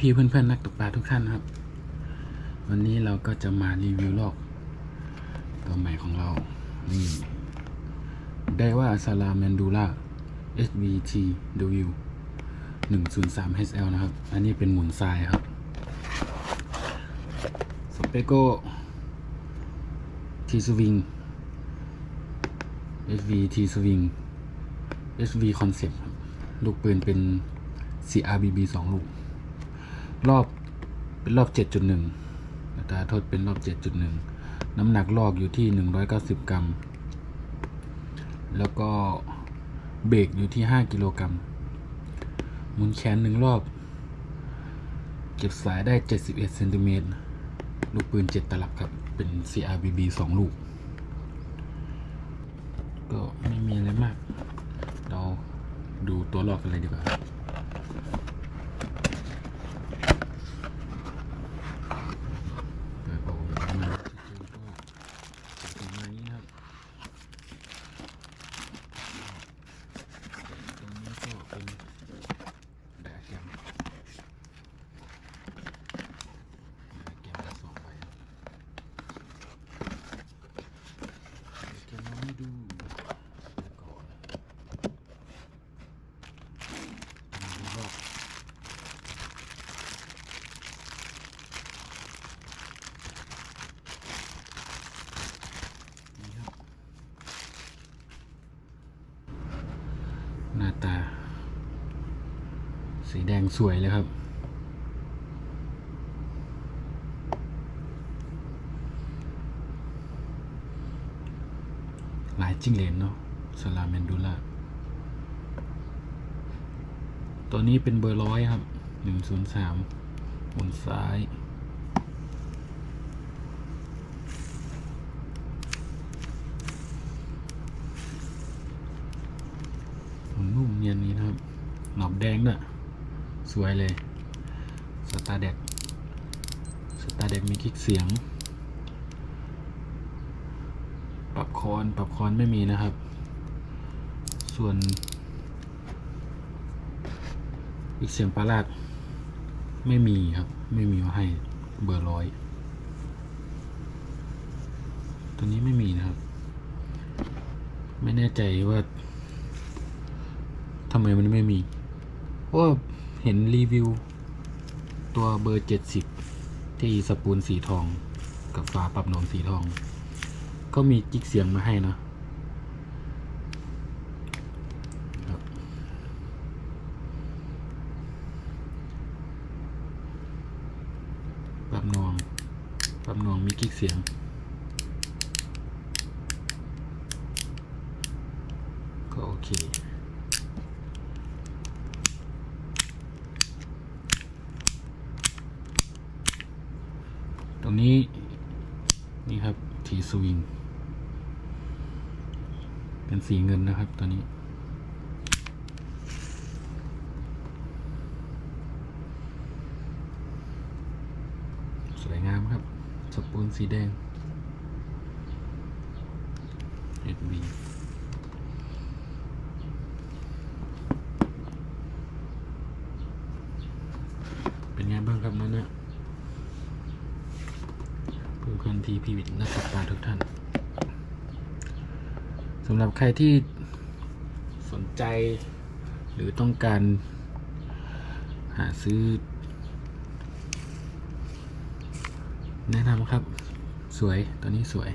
พี่ๆเพื่อนๆนักตกปลาทุกท่านครับ วันนี้เราก็จะมารีวิวลอก ตัวใหม่ของเรา นี่ ได้ว่าซาลาแมนดูล่า SVT W 103 HL นะครับ อันนี้เป็นหมุนทรายครับ สเปโก้ทีสวิง SV T Swing SV Concept ลูกปืนเป็น CRBB 2 ลูก รอบเป็นรอบ 7.1อัตราโทษเป็นรอบ 7.1 น้ำหนักลอกอยู่ที่ 190 กรัม แล้วก็เบรกอยู่ที่ 5 กิโลกรัมหมุนแขนหนึ่งรอบ เก็บสายได้ 71เซนติเมตรลูกปืน 7 ตลับครับ เป็น CRBB 2 ลูก ก็ไม่มีอะไรมาก เราดูตัวลอกกันเลยดีกว่า เปิดโอ่งขึ้นมาก็จะประมาณนี้นะครับ ตรงนี้ก็เป็นไดอะแกรมไดอะแกรมละสองใบครับไดอะแกรมเอาให้ดูแล้วก็ดูรอบนี่ครับ หน้าตา สีแดงสวยเลยครับหลายจิ้งเหลนเนาะสลาเมนดูล่าตัวนี้เป็นเบอร์ร้อยครับ หนึ่งศูนย์สามหมุนซ้ายหมุนนุ่มเนียนนี้นะครับ หนอบแดงด้วย สวยเลยสตาร์เด็กสตาร์เด็กมีคลิกเสียง ปรับคอนปรับคอนไม่มีนะครับ ส่วนอีกเสียงปลาลาดไม่มีครับ ไม่มีมาให้เบอร์ร้อยตัวนี้ไม่มีนะครับ ไม่แน่ใจว่าทำไมมันไม่มีเพราะ ห็นรีวิว ตัวเบอร์เจ็ดสิบที่สปูลสีทอง กับฝาปรับนวมสีทอง ก็มีจิกเสียงมาให้นะปรับนวงปรับนวงมีกิ๊กเสียงก็โอเค ตรง นี้ นี่ครับทีสวิงเป็นสีเงินนะครับตัวนี้ สวยงามครับ สปูนสีแดง HB เป็นไงบ้างครับนั่นะเพื่อนเพื่อนพี่พี่วิทนักตกปลาทุกท่านสำหรับใครที่สนใจ หรือต้องการหาซื้อ แนะนำครับ สวยตัวนี้สวย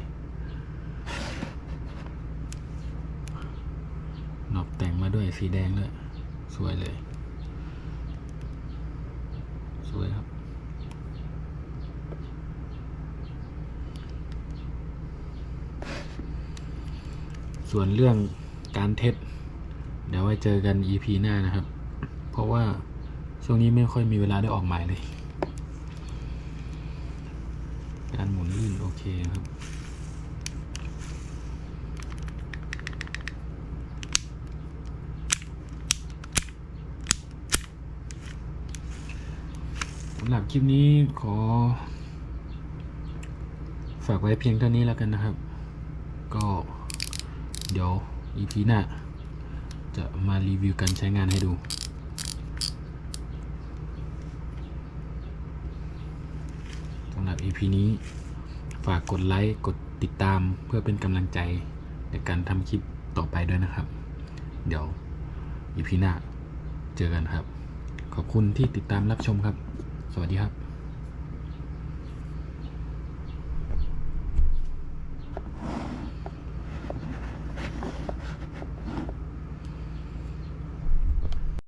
หนอบแต่งมาด้วยสีแดงเลย สวยเลย สวยครับ ส่วนเรื่องการเทสเดี๋ยวไว้เจอกัน EP หน้านะครับ เพราะว่าช่วงนี้ไม่ค่อยมีเวลาได้ออกหมายเลย การหมุนลื่นโอเคครับสำหรับคลิปนี้ขอ ฝากไว้เพียงเท่านี้แล้วกันนะครับ ก็ เดี๋ยว EP หน้า จะมารีวิวการใช้งานให้ดูสำหรับ EP นี้ ฝากกดไลค์กดติดตามเพื่อเป็นกำลังใจในการทำคลิปต่อไปด้วยนะครับ เดี๋ยว EP หน้า เจอกันครับ ขอบคุณที่ติดตามรับชมครับ สวัสดีครับ